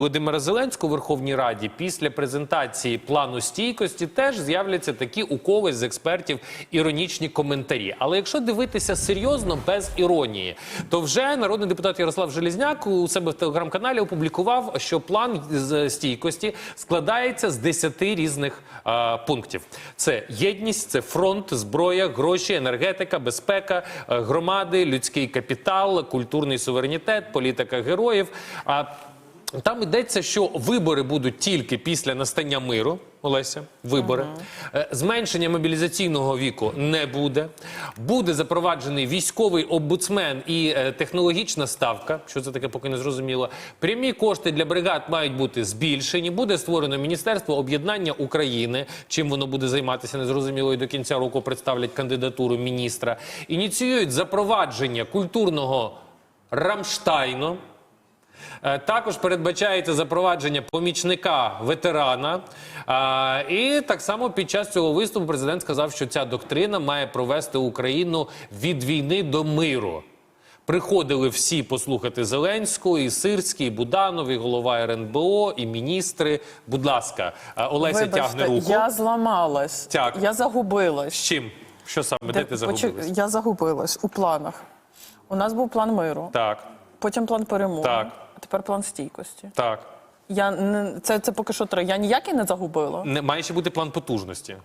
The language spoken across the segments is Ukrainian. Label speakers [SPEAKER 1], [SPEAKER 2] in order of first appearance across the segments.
[SPEAKER 1] Володимира Зеленського у Верховній Раді після презентації плану стійкості теж з'являться такі у когось з експертів іронічні коментарі. Але якщо дивитися серйозно, без іронії, то вже народний депутат Ярослав Желізняк у себе в телеграм-каналі опублікував, що план з стійкості складається з 10 різних е, пунктів: це єдність, це фронт, зброя, гроші, енергетика, безпека, е, громади, людський капітал, культурний суверенітет, політика героїв. А там йдеться, що вибори будуть тільки після настання миру. Олеся, вибори. Е, Зменшення мобілізаційного віку не буде. Буде запроваджений військовий омбудсмен і е, технологічна ставка. Що це таке, поки не зрозуміло. Прямі кошти для бригад мають бути збільшені. Буде створено Міністерство об'єднання України. Чим воно буде займатися, не зрозуміло. І до кінця року представлять кандидатуру міністра. Ініціюють запровадження культурного Рамштайну. Е, Також передбачається запровадження помічника ветерана. І так само під час цього виступу президент сказав, що ця доктрина має провести Україну від війни до миру. Приходили всі послухати Зеленського, і Сирський, і Буданов, і голова РНБО, і міністри. Будь ласка, е, Олеся тягне руку.
[SPEAKER 2] я зламалась.
[SPEAKER 1] Так.
[SPEAKER 2] Я загубилась.
[SPEAKER 1] З чим? Що саме? Де ти
[SPEAKER 2] почек-
[SPEAKER 1] загубилась?
[SPEAKER 2] Я загубилась у планах. У нас був план миру,
[SPEAKER 1] Так,
[SPEAKER 2] потім план перемоги,
[SPEAKER 1] Так.
[SPEAKER 2] Тепер план стійкості.
[SPEAKER 1] так.
[SPEAKER 2] Я не це, це поки що три. Я ніякий не загубила.
[SPEAKER 1] Не, має ще бути план потужності.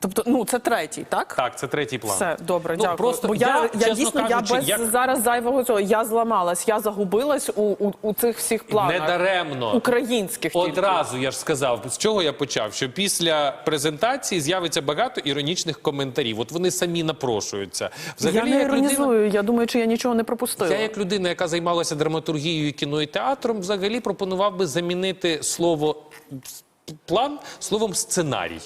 [SPEAKER 2] Тобто, ну це третій, так?
[SPEAKER 1] Так, це третій план.
[SPEAKER 2] Все добре,
[SPEAKER 1] Ну,
[SPEAKER 2] дякую.
[SPEAKER 1] просто
[SPEAKER 2] Бо я,
[SPEAKER 1] я,
[SPEAKER 2] я, дійсно
[SPEAKER 1] кажучи,
[SPEAKER 2] я без
[SPEAKER 1] як-
[SPEAKER 2] зараз зайвого цього. Я зламалась, я загубилась у, у, у цих всіх планах
[SPEAKER 1] Недаремно.
[SPEAKER 2] українських тільки.
[SPEAKER 1] Одразу я ж сказав, з чого я почав? Що після презентації з'явиться багато іронічних коментарів. От вони самі напрошуються.
[SPEAKER 2] я не іронізую. Я думаю, чи я нічого не пропустила.
[SPEAKER 1] я як людина, яка займалася драматургією, кіно і театром, взагалі пропонував би замінити слово план словом сценарій.